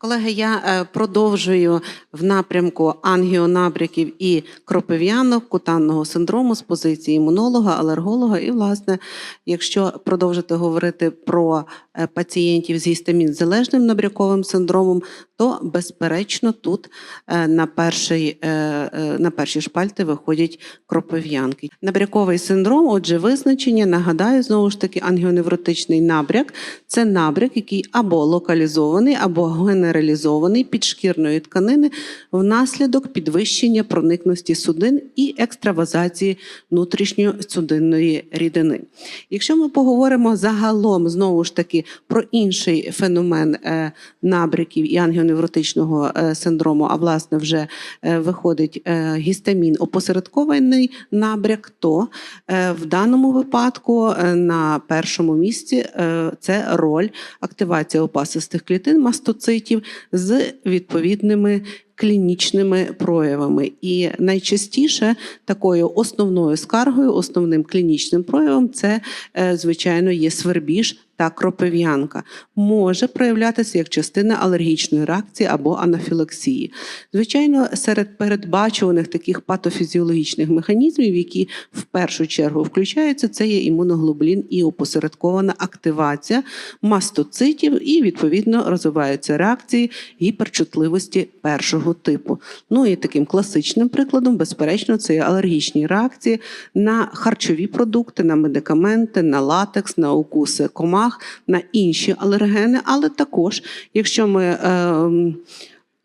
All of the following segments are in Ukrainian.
Колеги, я е, продовжую в напрямку ангіонабряків і кропив'янок кутанного синдрому з позиції імунолога, алерголога. І, власне, якщо продовжити говорити про е, пацієнтів з гістамін-залежним набряковим синдромом, то безперечно тут е, на, перший, е, на перші шпальти виходять кропив'янки. Набряковий синдром, отже, визначення, нагадаю, знову ж таки, ангіоневротичний набряк це набряк, який або локалізований, або генералізований підшкірної тканини внаслідок підвищення проникності судин і екстравазації внутрішньосудинної рідини. Якщо ми поговоримо загалом знову ж таки про інший феномен е, набряків і ангіоневротичного е, синдрому, а власне вже е, виходить гістамін опосередкований набряк, то в даному випадку на першому місці це роль активація опасистих клітин мастоцитів з відповідними клінічними проявами. І найчастіше такою основною скаргою, основним клінічним проявом це, е, звичайно, є свербіж та кропив'янка. Може проявлятися як частина алергічної реакції або анафілаксії. Звичайно, серед передбачуваних таких патофізіологічних механізмів, які в першу чергу включаються, це є імуноглобулін і опосередкована активація мастоцитів, і відповідно розвиваються реакції гіперчутливості першого типу. Ну і таким класичним прикладом, безперечно, це є алергічні реакції на харчові продукти, на медикаменти, на латекс, на укуси комах, на інші алергени, але також, якщо ми е,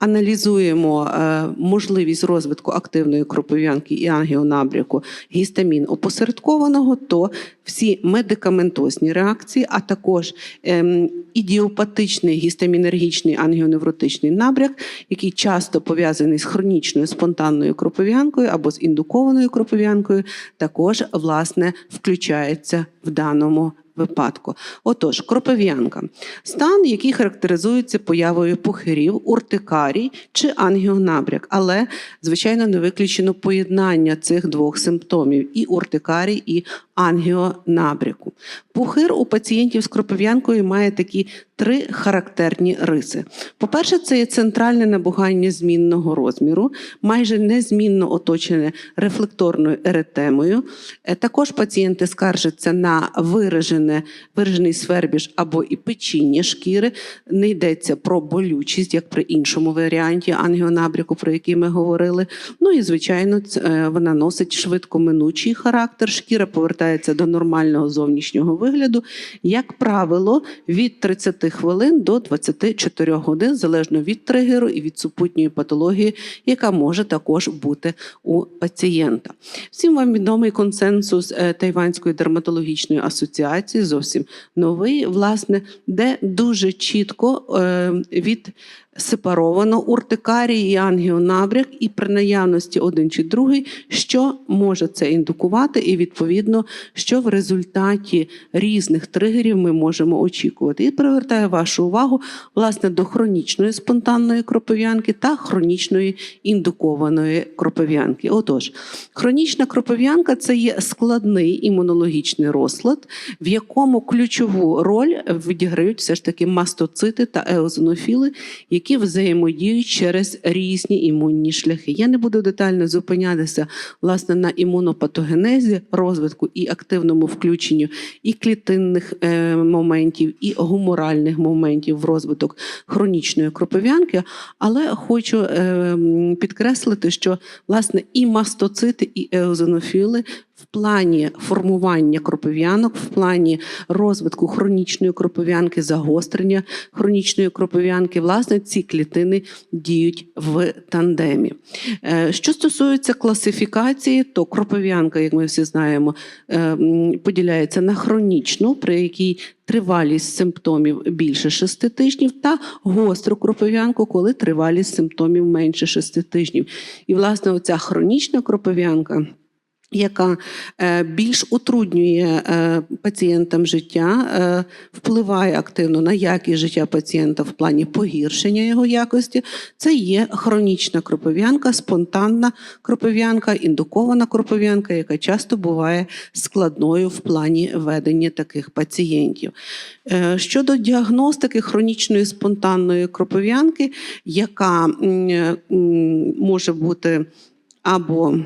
аналізуємо можливість розвитку активної кропов'янки і ангіонабряку гістамін опосередкованого, то всі медикаментозні реакції, а також ем, ідіопатичний гістамінергічний ангіоневротичний набряк, який часто пов'язаний з хронічною спонтанною кропов'янкою або з індукованою кропов'янкою, також власне включається в даному випадку. Отож, кропив'янка стан, який характеризується появою пухирів, уртикарій чи ангіонабряк, але звичайно не виключено поєднання цих двох симптомів: і уртикарій, і ангіонабряку. Пухир у пацієнтів з кропив'янкою має такі три характерні риси. По-перше, це є центральне набугання змінного розміру, майже незмінно оточене рефлекторною еретемою. Е, Також пацієнти скаржаться на виражене, виражений свербіж або і печіння шкіри. Не йдеться про болючість, як при іншому варіанті ангіонабряку, про який ми говорили. Ну і звичайно, е, вона носить швидкоминучий характер. Шкіра повертається до нормального зовнішнього вигляду. Як правило, від 30 хвилин до 24 годин, залежно від тригеру і від супутньої патології, яка може також бути у пацієнта. Всім вам відомий консенсус е, Тайванської дерматологічної асоціації, зовсім новий, власне, де дуже чітко е, від сепаровано уртикарій і ангіонабряк, і при наявності один чи другий, що може це індукувати, і відповідно, що в результаті різних тригерів ми можемо очікувати. І привертаю вашу увагу власне до хронічної спонтанної кропов'янки та хронічної індукованої кропов'янки. Отож, хронічна кропов'янка це є складний імунологічний розлад, в якому ключову роль відіграють все ж таки мастоцити та еозонофіли, які взаємодіють через різні імунні шляхи. Я не буду детально зупинятися власне на імунопатогенезі, розвитку і активному включенню і клітинних е, моментів, і гуморальних моментів в розвиток хронічної кропов'янки, але хочу е, підкреслити, що власне і мастоцити, і еозонофіли в плані формування кропов'янок, в плані розвитку хронічної кропов'янки, загострення хронічної кропов'янки, власне, ці клітини діють в тандемі. Е, Що стосується класифікації, то кропов'янка, як ми всі знаємо, е, поділяється на хронічну, при якій тривалість симптомів більше 6 тижнів, та гостру кропов'янку, коли тривалість симптомів менше 6 тижнів. І, власне, оця хронічна кропов'янка яка е, більш утруднює е, пацієнтам життя, е, впливає активно на якість життя пацієнта в плані погіршення його якості, це є хронічна кропив'янка, спонтанна кропив'янка, індукована кропив'янка, яка часто буває складною в плані ведення таких пацієнтів. Щодо діагностики хронічної спонтанної кропив'янки, яка може бути або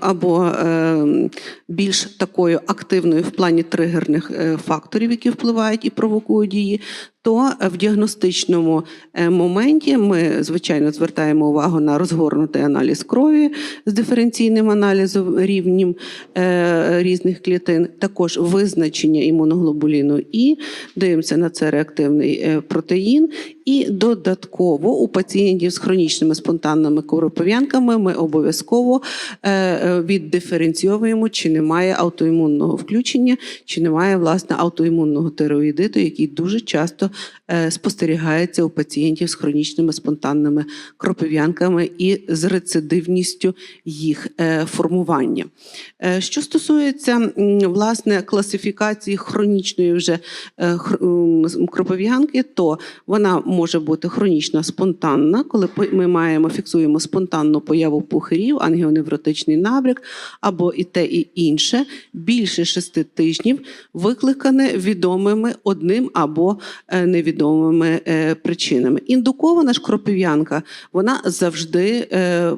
або е, більш такою активною в плані тригерних е, факторів, які впливають і провокують її, то в діагностичному е, моменті ми, звичайно, звертаємо увагу на розгорнутий аналіз крові з диференційним аналізом рівнем е, різних клітин, також визначення імуноглобуліну І, дивимося на це реактивний е, протеїн. І додатково у пацієнтів з хронічними спонтанними кровопив'янками ми обов'язково е, е, віддиференційовуємо, чи немає аутоімунного включення, чи немає власне аутоімунного тироїдиту, який дуже часто е, спостерігається у пацієнтів з хронічними спонтанними кропив'янками і з рецидивністю їх е, формування. Е, Що стосується власне класифікації хронічної вже е, кропив'янки, то вона може бути хронічна спонтанна, коли ми маємо фіксуємо спонтанну появу пухирів, ангіоневротичний набряк або і те, і інше більше шести тижнів, викликане відомими одним або е, невідомими е, причинами. Індукована ж кропив'янка, вона завжди е,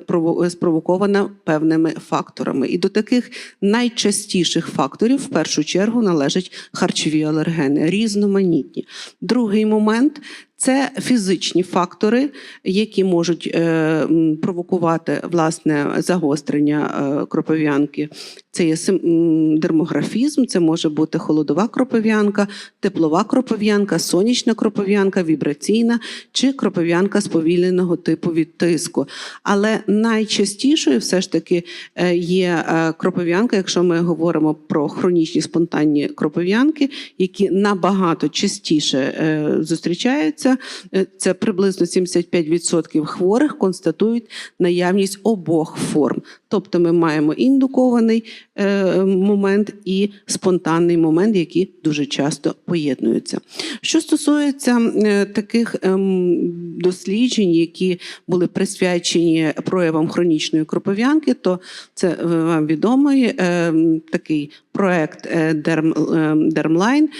спровокована певними факторами. І до таких найчастіших факторів в першу чергу належать харчові алергени, різноманітні. Другий момент. Це фізичні фактори, які можуть е, провокувати власне загострення кропив'янки. Це є дермографізм, це може бути холодова кропив'янка, теплова кропив'янка, сонячна кропив'янка, вібраційна чи кропив'янка сповільненого типу від тиску. Але найчастішою все ж таки е, є е, кропив'янка, якщо ми говоримо про хронічні спонтанні кропив'янки, які набагато частіше е, зустрічаються. Це приблизно 75% хворих констатують наявність обох форм. Тобто ми маємо індукований момент і спонтанний момент, які дуже часто поєднуються. Що стосується е, таких ем, досліджень, які були присвячені проявам хронічної кропов'янки, то це е, вам відомий ем, такий проект Дермлайн. Ем,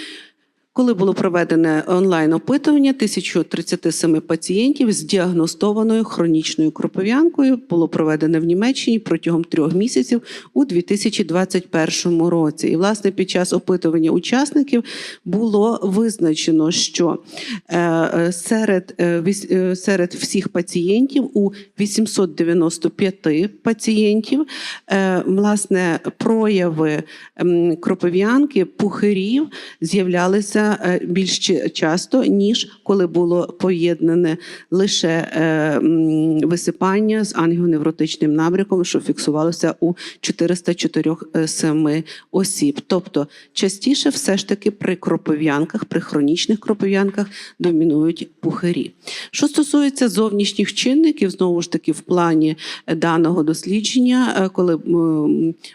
коли було проведене онлайн опитування 1037 пацієнтів з діагностованою хронічною кропов'янкою, було проведене в Німеччині протягом трьох місяців у 2021 році. І власне під час опитування учасників було визначено, що е, е, серед, е, серед всіх пацієнтів у 895 пацієнтів власне прояви кропов'янки, пухирів з'являлися е, більш часто, ніж коли було поєднане лише е, висипання з ангіоневротичним набряком, що фіксувалося у 404 осіб. Тобто частіше все ж таки при кропов'янках, при хронічних кропов'янках домінують пухирі. Що стосується зовнішніх чинників, знову ж таки, в плані даного дослідження, е, коли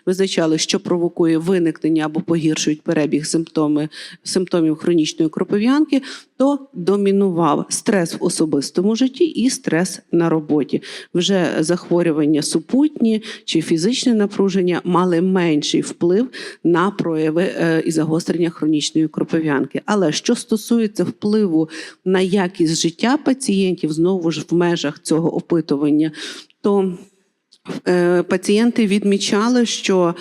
визначали, що провокує виникнення або погіршують перебіг симптоми, симптомів хронічної кропов'янки, то домінував стрес в особистому житті і стрес на роботі. Вже захворювання супутні чи фізичне напруження мали менший вплив на прояви е, і загострення хронічної кропов'янки. Але що стосується впливу на якість життя пацієнтів, знову ж в межах цього опитування, то пацієнти відмічали, що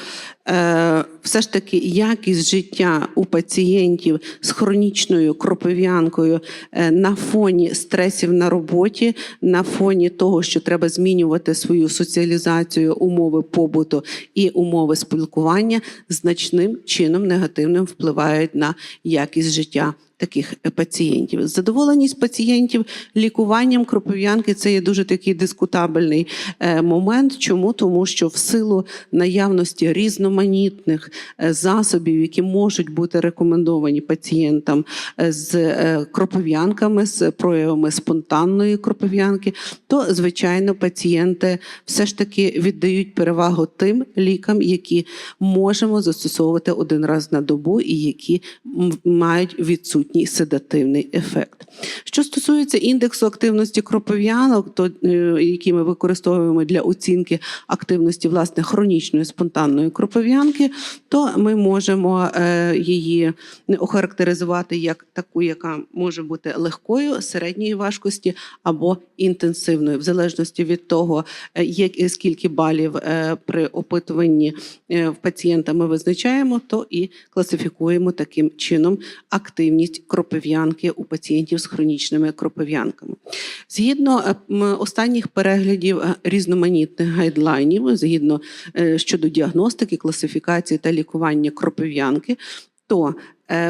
е, все ж таки якість життя у пацієнтів з хронічною кропив'янкою е, на фоні стресів на роботі, на фоні того, що треба змінювати свою соціалізацію, умови побуту і умови спілкування, значним чином негативним впливають на якість життя таких е, пацієнтів. Задоволеність пацієнтів лікуванням кропив'янки це є дуже такий дискутабельний е, момент. Чому? Тому що в силу наявності різноманітних е, засобів, які можуть бути рекомендовані пацієнтам з кропив'янками, з проявами спонтанної кропив'янки, то звичайно пацієнти все ж таки віддають перевагу тим лікам, які можемо застосовувати один раз на добу і які мають відсутній седативний ефект. Що стосується індексу активності кропив'янок, то е, які ми використовуємо для оцінки активності власне хронічної спонтанної кропив'янки, то ми можемо е, її охарактеризувати як таку, яка може бути легкою, середньої важкості або інтенсивною, в залежності від того, е, скільки балів при опитуванні пацієнта ми визначаємо, то і класифікуємо таким чином активність кропив'янки у пацієнтів з хронічними кропив'янками. Згідно е, останніх переглядів е, різноманітних гайдлайнів, згідно е, щодо діагностики, класифікації та лікування кропив'янки, то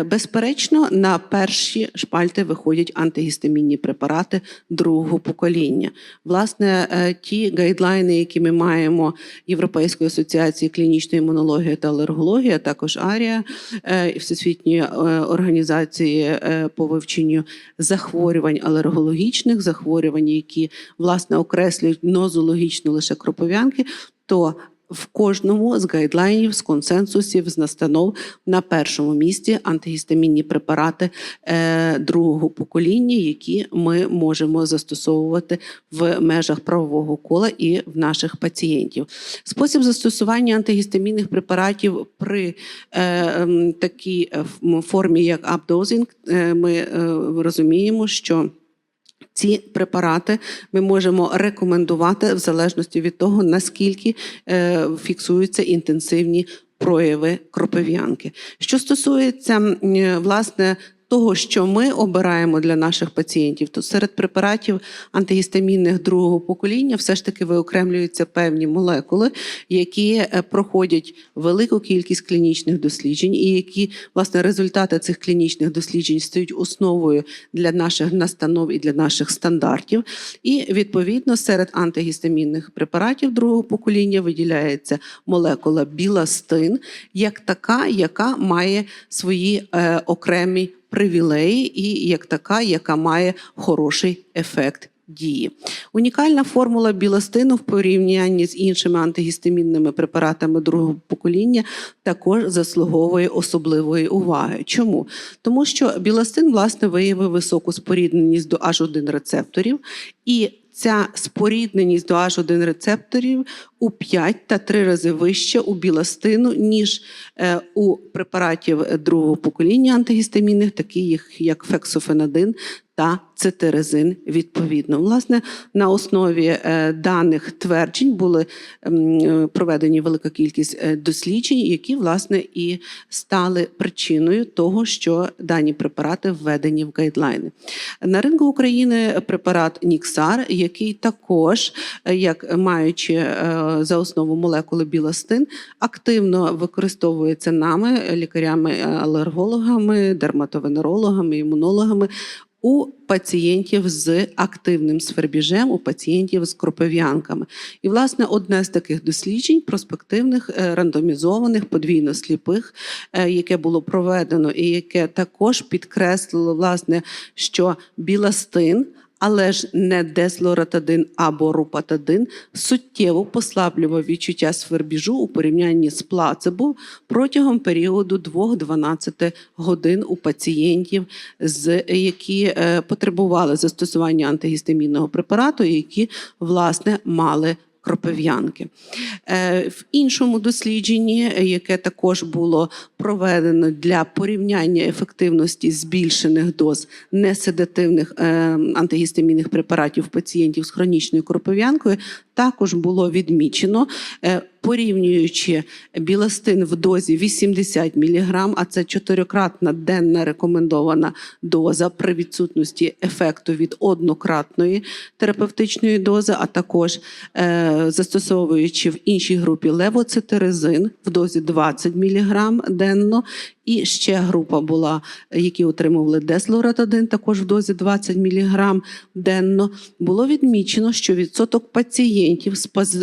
безперечно на перші шпальти виходять антигістамінні препарати другого покоління. Власне, е, ті гайдлайни, які ми маємо Європейської асоціації клінічної імунології та алергології, а також АРІА е, і Всесвітньої е, організації е, по вивченню захворювань алергологічних захворювань, які власне окреслюють нозологічно лише кропов'янки, то в кожному з гайдлайнів, з консенсусів, з настанов на першому місці антигістамінні препарати е, другого покоління, які ми можемо застосовувати в межах правового кола і в наших пацієнтів. Спосіб застосування антигістамінних препаратів при е, такій е, формі, як апдозинг, е, ми е, розуміємо, що ці препарати ми можемо рекомендувати в залежності від того, наскільки е, фіксуються інтенсивні прояви кропив'янки. Що стосується е, власне того, що ми обираємо для наших пацієнтів, то серед препаратів антигістамінних другого покоління все ж таки виокремлюються певні молекули, які е, проходять велику кількість клінічних досліджень, і які власне результати цих клінічних досліджень стають основою для наших настанов і для наших стандартів. І відповідно серед антигістамінних препаратів другого покоління виділяється молекула біластин, як така, яка має свої е, окремі привілеї, і як така, яка має хороший ефект. Дії унікальна формула біластину в порівнянні з іншими антигістамінними препаратами другого покоління також заслуговує особливої уваги. Чому? Тому що біластин власне виявив високу спорідненість до H1 рецепторів, і ця спорідненість до H1 рецепторів у 5 та 3 рази вища у біластину, ніж е, у препаратів другого покоління антигістамінних, таких як фексофенадин та цитирезин відповідно. Власне, на основі е, даних тверджень були е, проведені велика кількість е, досліджень, які власне і стали причиною того, що дані препарати введені в гайдлайни. На ринку України препарат Ніксар, який також, е, як маючи е, за основу молекули біластин, активно використовується нами, лікарями-алергологами, дерматовенерологами, імунологами у пацієнтів з активним свербіжем, у пацієнтів з кропив'янками. І, власне, одне з таких досліджень проспективних, е, рандомізованих, подвійно сліпих, е, яке було проведено, і яке також підкреслило, власне, що біластин. Але ж не дезлоратадин або рупатадин суттєво послаблював відчуття свербіжу у порівнянні з плацебо протягом періоду 2-12 годин у пацієнтів, які е, потребували застосування антигістамінного препарату, які власне мали кропив'янки. Е, В іншому дослідженні, е, яке також було проведено для порівняння ефективності збільшених доз неседативних е, антигістамінних препаратів пацієнтів з хронічною кропив'янкою, також було відмічено. Порівнюючи біластин в дозі 80 мг, а це чотирикратна денна рекомендована доза при відсутності ефекту від однократної терапевтичної дози, а також е, застосовуючи в іншій групі левоцитерезин в дозі 20 мг денно. І ще група була, які отримували деслоратадин, також в дозі 20 мг денно. Було відмічено, що відсоток пацієнтів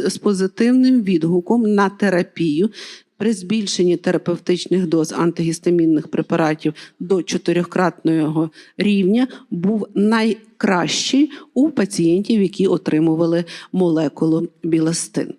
з позитивним відгуком на терапію при збільшенні терапевтичних доз антигістамінних препаратів до чотирьохкратного рівня був найкращий у пацієнтів, які отримували молекулу біластин.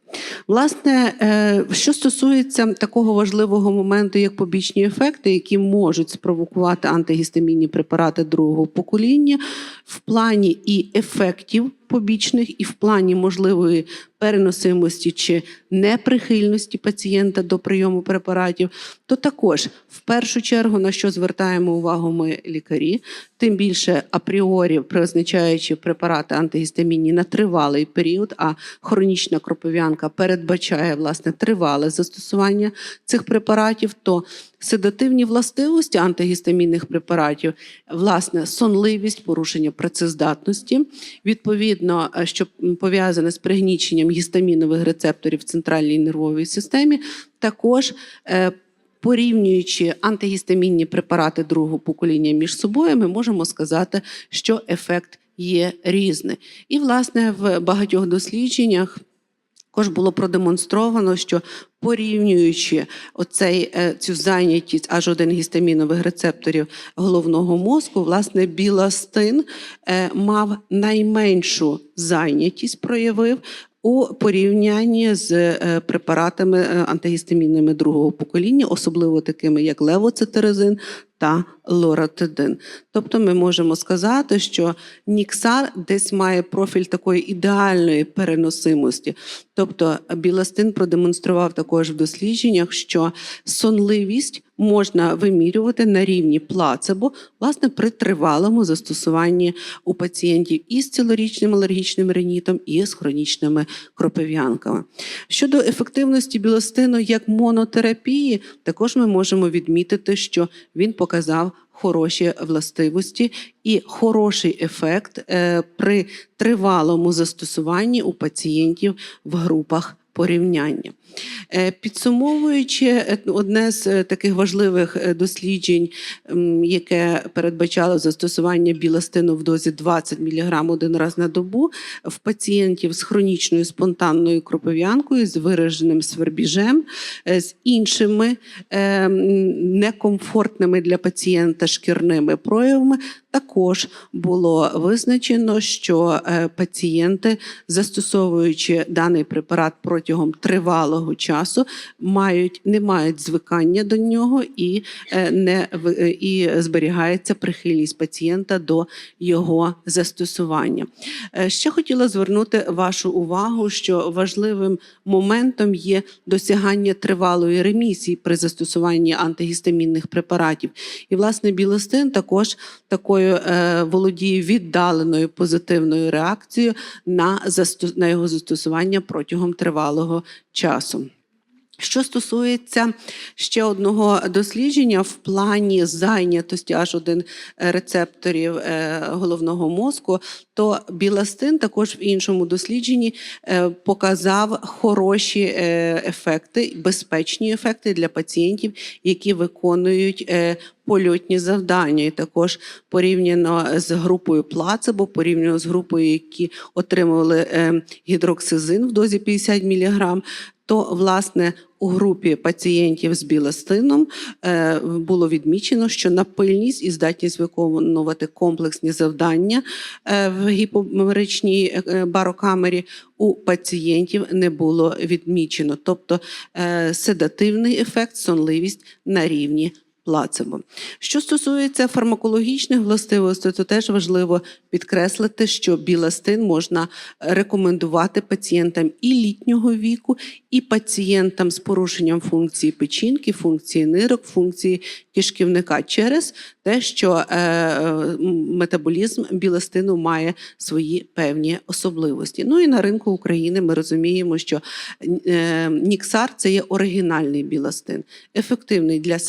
Власне, е, що стосується такого важливого моменту, як побічні ефекти, які можуть спровокувати антигістамінні препарати другого покоління, в плані і ефектів побічних, і в плані можливої переносимості чи неприхильності пацієнта до прийому препаратів, то також в першу чергу на що звертаємо увагу ми лікарі, тим більше апріорі призначаючи препарати антигістамінні на тривалий період, а хронічна кропив'янка передбачає власне тривале застосування цих препаратів, то седативні властивості антигістамінних препаратів, власне, сонливість, порушення працездатності, відповідно, е, що пов'язане з пригніченням гістамінових рецепторів в центральній нервовій системі, також е, Порівнюючи антигістамінні препарати другого покоління між собою, ми можемо сказати, що ефект є різний. І, власне, в багатьох дослідженнях також було продемонстровано, що порівнюючи оцей, е, цю зайнятість аж один гістамінових рецепторів головного мозку, власне, біластин е, мав найменшу зайнятість, проявив. У порівнянні з е, препаратами антигістамінними другого покоління, особливо такими як левоцитиризин та лоратидин. Тобто ми можемо сказати, що Ніксар десь має профіль такої ідеальної переносимості. Тобто біластин продемонстрував також в дослідженнях, що сонливість можна вимірювати на рівні плацебо, власне, при тривалому застосуванні у пацієнтів із цілорічним алергічним ринітом і з хронічними кропив'янками. Щодо ефективності біластину як монотерапії, також ми можемо відмітити, що він показав хороші властивості і хороший ефект е, при тривалому застосуванні у пацієнтів в групах порівняння. Е, Підсумовуючи е, одне з е, таких важливих досліджень, яке передбачало застосування біластину в дозі 20 мг один раз на добу в пацієнтів з хронічною спонтанною кропив'янкою, з вираженим свербіжем, з іншими некомфортними для пацієнта шкірними проявами, також було визначено, що е, пацієнти, застосовуючи даний препарат протягом тривалого часу, мають не мають звикання до нього і е, не е, і зберігається прихильність пацієнта до його застосування. Ще хотіла звернути вашу увагу, що важливим моментом є досягання тривалої ремісії при застосуванні антигістамінних препаратів. І, власне, білостин також такою е, володіє віддаленою позитивною реакцією на, на його застосування протягом тривалого часу. Що стосується ще одного дослідження в плані зайнятості аж один рецепторів е, головного мозку, то біластин також в іншому дослідженні е, показав хороші ефекти, безпечні ефекти для пацієнтів, які виконують польотні завдання. І також порівняно з групою плацебо, порівняно з групою, які отримували е, гідроксизин в дозі 50 мг, то власне у групі пацієнтів з біластином е, було відмічено, що напильність і здатність виконувати комплексні завдання е, в гіпомеричній барокамері у пацієнтів не було відмічено, тобто седативний ефект, сонливість на рівні плацебо. Що стосується фармакологічних властивостей, то теж важливо підкреслити, що біластин можна рекомендувати пацієнтам і літнього віку, і пацієнтам з порушенням функції печінки, функції нирок, функції кишківника через те, що е, метаболізм біластину має свої певні особливості. Ну і на ринку України ми розуміємо, що е, Ніксар це є оригінальний біластин, ефективний для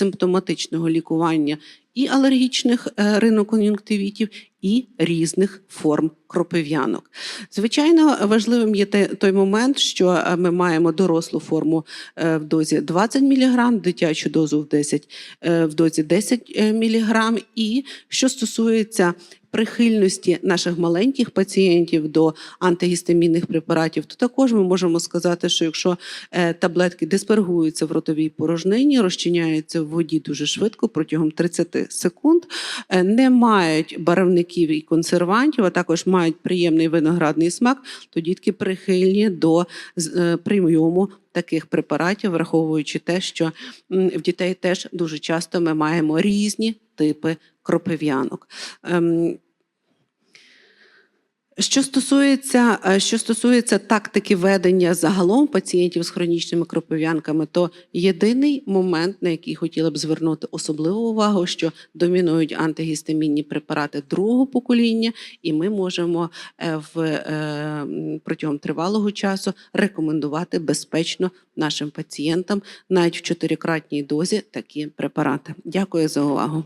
симптоматичного лікування і алергічних е, ринокон'юнктивітів, і різних форм кропив'янок. Звичайно, важливим є той момент, що е, ми маємо дорослу форму е, в дозі 20 мг, дитячу дозу в 10, е, в дозі 10 мг. І що стосується прихильності наших маленьких пацієнтів до антигістамінних препаратів, то також ми можемо сказати, що якщо е, таблетки диспергуються в ротовій порожнині, розчиняються в воді дуже швидко протягом 30 секунд, е, не мають барвників і консервантів, а також мають приємний виноградний смак, то дітки прихильні до е, прийому таких препаратів, враховуючи те, що в дітей теж дуже часто ми маємо різні типи кропив'янок. Ем, що стосується, е, що стосується тактики ведення загалом пацієнтів з хронічними кропив'янками, то єдиний момент, на який хотіла б звернути особливу увагу, що домінують антигістамінні препарати другого покоління, і ми можемо е, в е, протягом тривалого часу рекомендувати безпечно нашим пацієнтам навіть в чотирикратній дозі такі препарати. Дякую за увагу.